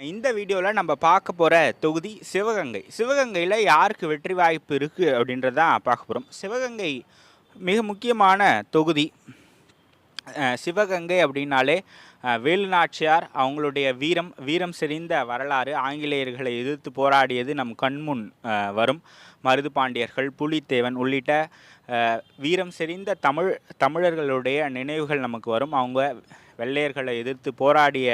இந்த வீடியோவில் நம்ம பார்க்க போகிற தொகுதி சிவகங்கை. சிவகங்கையில் யாருக்கு வெற்றி வாய்ப்பு இருக்குது அப்படின்றத தான் பார்க்க போகிறோம் சிவகங்கை மிக முக்கியமான தொகுதி. சிவகங்கை அப்படின்னாலே வேலுநாச்சியார் வேலு நாச்சியார் அவங்களுடைய வீரம் வீரம் செறிந்த வரலாறு ஆங்கிலேயர்களை எதிர்த்து போராடியது நம் கண்முன் வரும். மருது பாண்டியர்கள் புலித்தேவன் உள்ளிட்ட வீரம் செறிந்த தமிழ் தமிழர்களுடைய நினைவுகள் நமக்கு வரும். அவங்க வெள்ளையர்களை எதிர்த்து போராடிய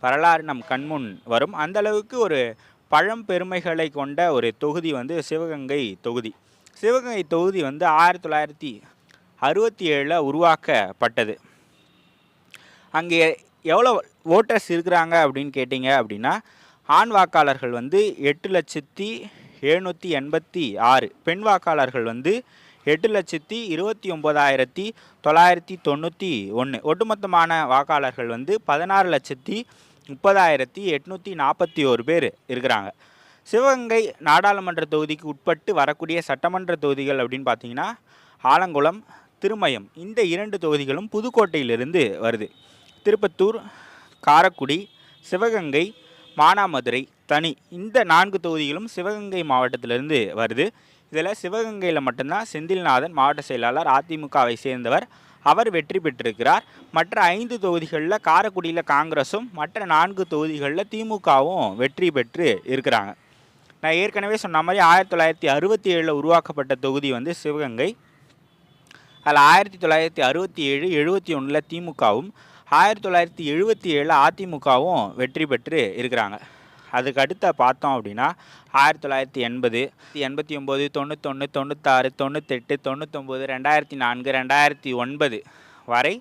வரலாறு நம் கண்முன் வரும். அந்தளவுக்கு ஒரு பழம் பெருமைகளை கொண்ட ஒரு தொகுதி வந்து சிவகங்கை தொகுதி. சிவகங்கை தொகுதி வந்து ஆயிரத்தி தொள்ளாயிரத்தி அறுபத்தி ஏழில் உருவாக்கப்பட்டது. அங்கே எவ்வளோ ஓட்டர்ஸ் இருக்கிறாங்க அப்படின்னு கேட்டிங்க அப்படின்னா ஆண் வாக்காளர்கள் வந்து எட்டு லட்சத்தி எழுநூற்றி எண்பத்தி ஆறு. பெண் வாக்காளர்கள் வந்து எட்டு லட்சத்தி இருபத்தி ஒம்பதாயிரத்தி தொள்ளாயிரத்தி தொண்ணூற்றி ஒன்று ஒட்டுமொத்தமான வாக்காளர்கள் வந்து பதினாறு லட்சத்தி முப்பதாயிரத்தி எட்நூற்றி நாற்பத்தி ஒரு பேர் இருக்கிறாங்க. சிவகங்கை நாடாளுமன்ற தொகுதிக்கு உட்பட்டு வரக்கூடிய சட்டமன்ற தொகுதிகள் அப்படின்னு பார்த்தீங்கன்னா ஆலங்குளம் திருமயம் இந்த இரண்டு தொகுதிகளும் புதுக்கோட்டையிலிருந்து வருது. திருப்பத்தூர் காரக்குடி சிவகங்கை மானாமதுரை தனி இந்த நான்கு தொகுதிகளும் சிவகங்கை மாவட்டத்திலிருந்து வருது. இதில் சிவகங்கையில் மட்டும்தான் செந்தில்நாதன் மாவட்ட செயலாளர் அதிமுகவை சேர்ந்தவர் அவர் வெற்றி பெற்றிருக்கிறார். மற்ற ஐந்து தொகுதிகளில் காரைக்குடியில் காங்கிரஸும் மற்ற நான்கு தொகுதிகளில் திமுகவும் வெற்றி பெற்று இருக்கிறாங்க. நான் ஏற்கனவே சொன்ன மாதிரி ஆயிரத்தி தொள்ளாயிரத்தி அறுபத்தி ஏழில் உருவாக்கப்பட்ட தொகுதி வந்து சிவகங்கை. அதில் ஆயிரத்தி தொள்ளாயிரத்தி அறுபத்தி ஏழு எழுபத்தி ஒன்றில் திமுகவும் ஆயிரத்தி தொள்ளாயிரத்தி எழுபத்தி ஏழில் அதிமுகவும் வெற்றி பெற்று இருக்கிறாங்க. அதுக்கு அடுத்த பார்த்தோம் அப்படின்னா ஆயிரத்தி தொள்ளாயிரத்தி எண்பது எண்பத்தி ஒம்பது தொண்ணூத்தொன்று தொண்ணூத்தாறு தொண்ணூத்தெட்டு தொண்ணூத்தொம்பது ரெண்டாயிரத்தி நான்கு ரெண்டாயிரத்தி ஒன்பது வரை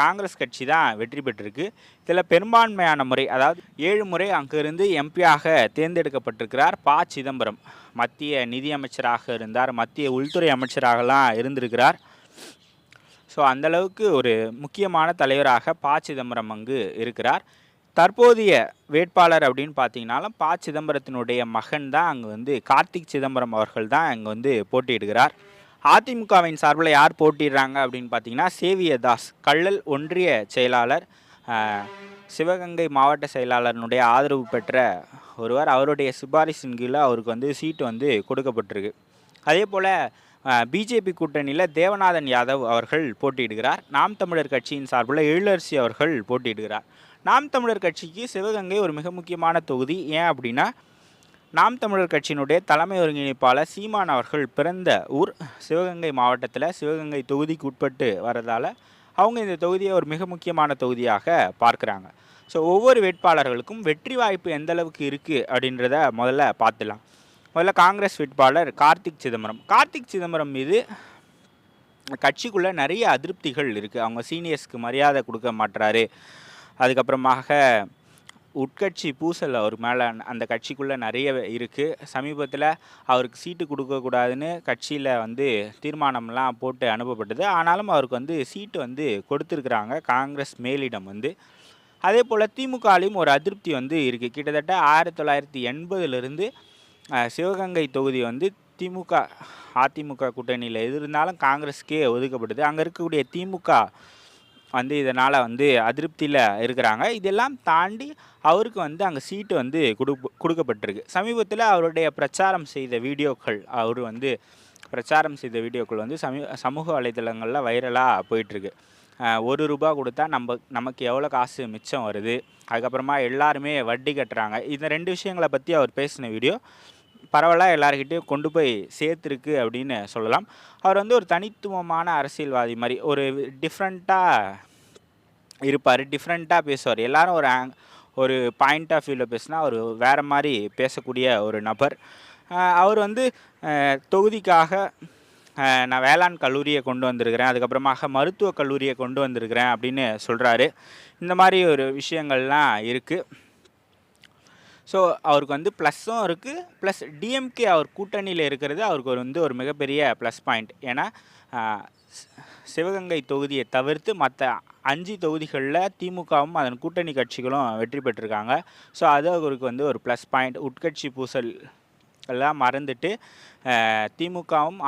காங்கிரஸ் கட்சி தான் வெற்றி பெற்றிருக்கு. இதில் பெரும்பான்மையான முறை அதாவது ஏழு முறை அங்கிருந்து எம்பியாக தேர்ந்தெடுக்கப்பட்டிருக்கிறார் ப. சிதம்பரம். மத்திய நிதியமைச்சராக இருந்தார் மத்திய உள்துறை அமைச்சராகலாம் இருந்திருக்கிறார். ஸோ அந்தளவுக்கு ஒரு முக்கியமான தலைவராக ப. சிதம்பரம் அங்கு இருக்கிறார். தற்போதைய வேட்பாளர் அப்படின்னு பார்த்தீங்கன்னாலும் ப. சிதம்பரத்தினுடைய மகன் தான் அங்கே வந்து கார்த்திக் சிதம்பரம் அவர்கள் தான் அங்கே வந்து போட்டியிடுகிறார். அதிமுகவின் சார்பில் யார் போட்டிடுறாங்க அப்படின்னு பார்த்தீங்கன்னா சேவிய தாஸ் கள்ளல் ஒன்றிய செயலாளர் சிவகங்கை மாவட்ட செயலாளர்னுடைய ஆதரவு பெற்ற ஒருவர். அவருடைய சிபாரிசின் கீழே அவருக்கு வந்து சீட்டு வந்து கொடுக்கப்பட்டிருக்கு. அதே போல் பிஜேபி கூட்டணியில் தேவநாதன் யாதவ் அவர்கள் போட்டியிடுகிறார். நாம் தமிழர் கட்சியின் சார்பில் எழிலரசி அவர்கள் போட்டியிடுகிறார். நாம் தமிழர் கட்சிக்கு சிவகங்கை ஒரு மிக முக்கியமான தொகுதி. ஏன் அப்படின்னா நாம் தமிழர் கட்சியினுடைய தலைமை ஒருங்கிணைப்பாளர் சீமான் அவர்கள் பிறந்த ஊர் சிவகங்கை மாவட்டத்தில் சிவகங்கை தொகுதிக்கு உட்பட்டு வரதால் அவங்க இந்த தொகுதியை ஒரு மிக முக்கியமான தொகுதியாக பார்க்குறாங்க. ஸோ ஒவ்வொரு வேட்பாளர்களுக்கும் வெற்றி வாய்ப்பு எந்த அளவுக்கு இருக்குது அப்படின்றத முதல்ல பார்த்துலாம் முதல்ல காங்கிரஸ் வேட்பாளர் கார்த்திக் சிதம்பரம். கார்த்திக் சிதம்பரம் மீது கட்சிக்குள்ளே நிறைய அதிருப்திகள் இருக்குது அவங்க சீனியர்ஸ்க்கு மரியாதை கொடுக்க மாட்டுறாரு அதுக்கப்புறமாக உட்கட்சி பூசல் அவர் மேலே அந்த கட்சிக்குள்ளே நிறைய இருக்குது சமீபத்தில் அவருக்கு சீட்டு கொடுக்கக்கூடாதுன்னு கட்சியில் வந்து தீர்மானம்லாம் போட்டு அனுப்பப்பட்டது. ஆனாலும் அவருக்கு வந்து சீட்டு வந்து கொடுத்துருக்குறாங்க. காங்கிரஸ் மேலிடம் வந்து. அதே போல் திமுகலையும் ஒரு அதிருப்தி வந்து இருக்குது கிட்டத்தட்ட ஆயிரத்தி தொள்ளாயிரத்தி எண்பதுலேருந்து சிவகங்கை தொகுதி வந்து திமுக அதிமுக கூட்டணியில் எது இருந்தாலும் காங்கிரஸுக்கே ஒதுக்கப்படுது. அங்கே இருக்கக்கூடிய திமுக வந்து இதனால் வந்து அதிருப்தியில் இருக்கிறாங்க. இதெல்லாம் தாண்டி அவருக்கு வந்து அங்கே சீட்டு வந்து கொடு கொடுக்கப்பட்டிருக்கு. சமீபத்தில் அவருடைய பிரச்சாரம் செய்த வீடியோக்கள் அவர் வந்து பிரச்சாரம் செய்த வீடியோக்கள் வந்து சமீ சமூக வலைதளங்களில் வைரலாக போயிட்டுருக்கு. ஒரு ரூபா கொடுத்தா நம்ம நமக்கு எவ்வளோ காசு மிச்சம் வருது? அதுக்கப்புறமா எல்லாருமே வட்டி கட்டுறாங்க. இந்த ரெண்டு விஷயங்களை பற்றி அவர் பேசின வீடியோ பரவலாக எல்லாருக்கிட்டையும் கொண்டு போய் சேர்த்துருக்கு அப்படின்னு சொல்லலாம். அவர் வந்து ஒரு தனித்துவமான அரசியல்வாதி மாதிரி ஒரு டிஃப்ரெண்ட்டாக இருப்பார் டிஃப்ரெண்ட்டாக பேசுவார். எல்லாரும் ஒரு ஆங் ஒரு பாயிண்ட் ஆஃப் வியூவில் பேசினா அவர் வேறு மாதிரி பேசக்கூடிய ஒரு நபர். அவர் வந்து தொகுதிக்காக நான் வேளாண் கல்லூரியை கொண்டு வந்திருக்கிறேன் அதுக்கப்புறமாக மருத்துவக் கல்லூரியை கொண்டு வந்திருக்கிறேன் அப்படின்னு சொல்கிறாரு இந்த மாதிரி ஒரு விஷயங்கள்லாம் இருக்குது ஸோ அவருக்கு வந்து ப்ளஸ்ஸும் இருக்குது ப்ளஸ் டிஎம்கே அவர் கூட்டணியில் இருக்கிறது அவருக்கு ஒரு வந்து ஒரு மிகப்பெரிய ப்ளஸ் பாயிண்ட் ஏன்னா சிவகங்கை தொகுதியை தவிர்த்து மற்ற அஞ்சு தொகுதிகளில் திமுகவும் அதன் கூட்டணி கட்சிகளும் வெற்றி பெற்றிருக்காங்க. ஸோ அது அவருக்கு வந்து ஒரு ப்ளஸ் பாயிண்ட் உட்கட்சி பூசல் எல்லாம் மறந்துட்டு திமுகவும்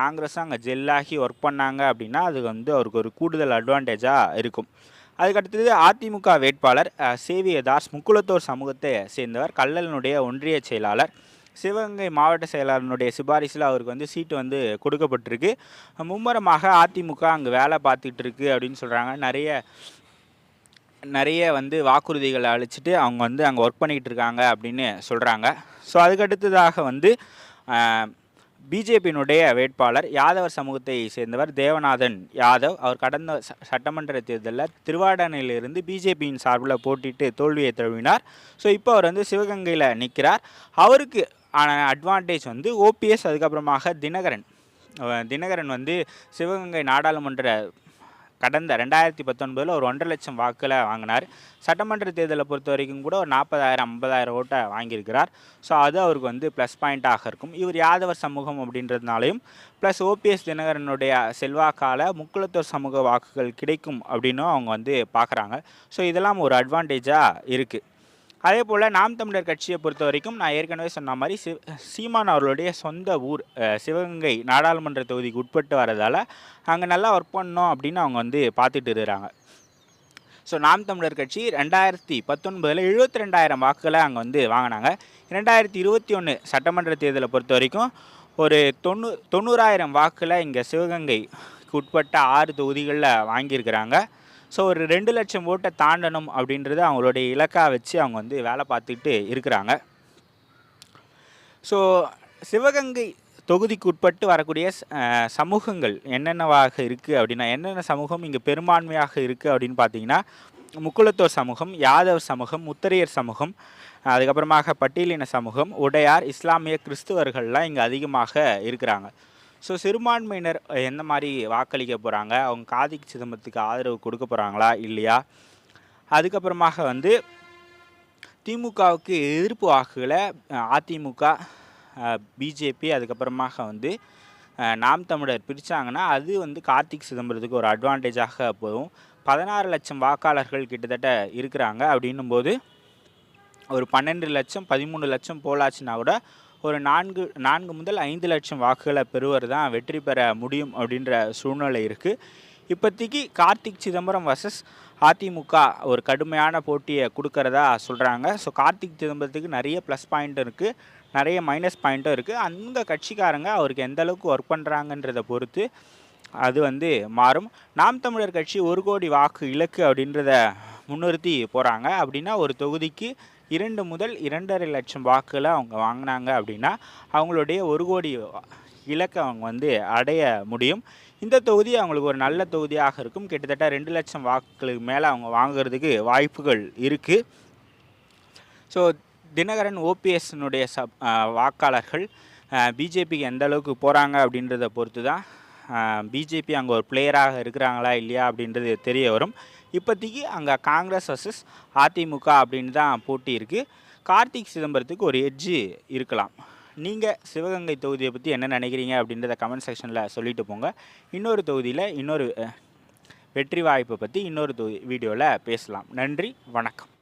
காங்கிரஸும் அங்கே ஜெல்லாகி ஒர்க் பண்ணாங்க அப்படின்னா அது வந்து அவருக்கு ஒரு கூடுதல் அட்வான்டேஜாக இருக்கும். அதுக்கடுத்தது அதிமுக வேட்பாளர் சேவிய தாஸ் முக்குளத்தோர் சமூகத்தை சேர்ந்தவர் கல்லலனுடைய ஒன்றிய செயலாளர். சிவகங்கை மாவட்ட செயலாளருடைய சிபாரிசில் அவருக்கு வந்து சீட்டு வந்து கொடுக்கப்பட்டிருக்கு. மும்முரமாக அதிமுக அங்கே வேலை பார்த்துக்கிட்டு இருக்கு அப்படின்னு சொல்கிறாங்க நிறைய நிறைய வந்து வாக்குறுதிகளை அழிச்சிட்டு அவங்க வந்து அங்கே ஒர்க் பண்ணிக்கிட்டு இருக்காங்க அப்படின்னு சொல்கிறாங்க ஸோ அதுக்கடுத்ததாக வந்து பிஜேபியினுடைய வேட்பாளர் யாதவர் சமூகத்தை சேர்ந்தவர் தேவநாதன் யாதவ். அவர் கடந்த சட்டமன்ற தேர்தலில் திருவாடனையிலிருந்து பிஜேபியின் சார்பில் போட்டிட்டு தோல்வியை தழுவினார். ஸோ இப்போ அவர் வந்து சிவகங்கையில் நிற்கிறார் அவருக்கு ஆன அட்வான்டேஜ் வந்து ஓபிஎஸ் அதுக்கப்புறமாக தினகரன். தினகரன் வந்து சிவகங்கை நாடாளுமன்ற கடந்த ரெண்டாயிரத்தி பத்தொன்பதில் ஒரு ஒன்றரை லட்சம் வாக்கில் வாங்கினார். சட்டமன்ற தேர்தலை பொறுத்த வரைக்கும் கூட ஒரு நாற்பதாயிரம் ஐம்பதாயிரம் ஓட்டை வாங்கியிருக்கிறார். ஸோ அது அவருக்கு வந்து ப்ளஸ் பாயிண்ட்டாக இருக்கும். இவர் யாதவர் சமூகம் அப்படின்றதுனாலையும் ப்ளஸ் ஓபிஎஸ் தினகரனுடைய செல்வாக்கால் முக்குளத்தூர் சமூக வாக்குகள் கிடைக்கும் அப்படின்னும் அவங்க வந்து பார்க்குறாங்க. ஸோ இதெல்லாம் ஒரு அட்வான்டேஜாக இருக்குது அதே போல் நாம் தமிழர் கட்சியை பொறுத்த வரைக்கும் நான் ஏற்கனவே சொன்ன மாதிரி சி சீமான் அவர்களுடைய சொந்த ஊர் சிவகங்கை நாடாளுமன்ற தொகுதிக்கு உட்பட்டு வரதால் அங்கே நல்லா ஒர்க் பண்ணோம் அப்படின்னு அவங்க வந்து பார்த்துட்டு இருக்கிறாங்க. ஸோ நாம் தமிழர் கட்சி ரெண்டாயிரத்தி பத்தொன்பதில் எழுபத்தி ரெண்டாயிரம் வாக்குகளை அங்கே வந்து வாங்கினாங்க. ரெண்டாயிரத்தி இருபத்தி ஒன்று சட்டமன்ற தேர்தலை பொறுத்த வரைக்கும் ஒரு தொண்ணூ தொண்ணூறாயிரம் வாக்கில் இங்கே சிவகங்கைக்கு உட்பட்ட ஆறு தொகுதிகளில் வாங்கியிருக்கிறாங்க. ஸோ ஒரு ரெண்டு லட்சம் ஓட்டை தாண்டணும் அப்படின்றது அவங்களுடைய இலக்காக வச்சு அவங்க வந்து வேலை பார்த்துக்கிட்டு இருக்கிறாங்க. ஸோ சிவகங்கை தொகுதிக்கு உட்பட்டு வரக்கூடிய சமூகங்கள் என்னென்னவாக இருக்குது அப்படின்னா என்னென்ன சமூகம் இங்கே பெரும்பான்மையாக இருக்குது அப்படின்னு பார்த்தீங்கன்னா முக்குளத்தோர் சமூகம் யாதவ் சமூகம் முத்தரையர் சமூகம் அதுக்கப்புறமாக பட்டியலின சமூகம் உடையார் இஸ்லாமிய கிறிஸ்துவர்கள்லாம் இங்கே அதிகமாக இருக்கிறாங்க. ஸோ சிறுபான்மையினர் எந்த மாதிரி வாக்களிக்க போகிறாங்க அவங்க காதிக் சிதம்பரத்துக்கு ஆதரவு கொடுக்க போகிறாங்களா இல்லையா? அதுக்கப்புறமாக வந்து திமுகவுக்கு எதிர்ப்பு வாக்குகளை அதிமுக பிஜேபி அதுக்கப்புறமாக வந்து நாம் தமிழர் பிரித்தாங்கன்னா அது வந்து கார்த்திக் சிதம்பரத்துக்கு ஒரு அட்வான்டேஜாக போகும் பதினாறு லட்சம் வாக்காளர்கள் கிட்டத்தட்ட இருக்கிறாங்க. அப்படின்னும் போது ஒரு பன்னெண்டு லட்சம் பதிமூணு லட்சம் போலாச்சுன்னா கூட ஒரு நான்கு நான்கு முதல் ஐந்து லட்சம் வாக்குகளை பெறுவர் தான் வெற்றி பெற முடியும் அப்படின்ற சூழ்நிலை இருக்குது இப்போதைக்கு கார்த்திக் சிதம்பரம் வர்சஸ் அதிமுக ஒரு கடுமையான போட்டியை கொடுக்கறதா சொல்கிறாங்க ஸோ கார்த்திக் சிதம்பரத்துக்கு நிறைய ப்ளஸ் பாயிண்ட் இருக்குது நிறைய மைனஸ் பாயிண்ட்டும் இருக்குது அந்த கட்சிக்காரங்க அவருக்கு எந்த அளவுக்கு ஒர்க் பண்ணுறாங்கன்றதை பொறுத்து அது வந்து மாறும். நாம் தமிழர் கட்சி ஒரு கோடி வாக்கு இலக்கு அப்படின்றத முன்னிறுத்தி போகிறாங்க அப்படின்னா ஒரு தொகுதிக்கு இரண்டு முதல் இரண்டரை லட்சம் வாக்குகளை அவங்க வாங்கினாங்க அப்படின்னா அவங்களுடைய ஒரு கோடி இலக்கை அவங்க வந்து அடைய முடியும். இந்த தொகுதி அவங்களுக்கு ஒரு நல்ல தொகுதியாக இருக்கும். கிட்டத்தட்ட ரெண்டு லட்சம் வாக்குகளுக்கு மேலே அவங்க வாங்குறதுக்கு வாய்ப்புகள் இருக்குது ஸோ தினகரன் ஓபிஎஸ்னுடைய சப் வாக்காளர்கள் பிஜேபிக்கு எந்த அளவுக்கு போகிறாங்க அப்படின்றத பொறுத்து தான் பிஜேபி அங்கே ஒரு பிளேயராக இருக்கிறாங்களா இல்லையா அப்படின்றது தெரிய வரும். இப்போதைக்கு அங்கே காங்கிரஸ் வர்சஸ் அதிமுக அப்படின்னு தான் போட்டி இருக்குது கார்த்திக் சிதம்பரத்துக்கு ஒரு எட்ஜு இருக்கலாம். நீங்கள் சிவகங்கை தொகுதியை பற்றி என்ன நினைக்கிறீங்க அப்படின்றத கமெண்ட் செக்ஷனில் சொல்லிட்டு போங்க. இன்னொரு தொகுதியில் இன்னொரு வெற்றி வாய்ப்பை பற்றி இன்னொரு தொகுதி வீடியோவில் பேசலாம். நன்றி வணக்கம்.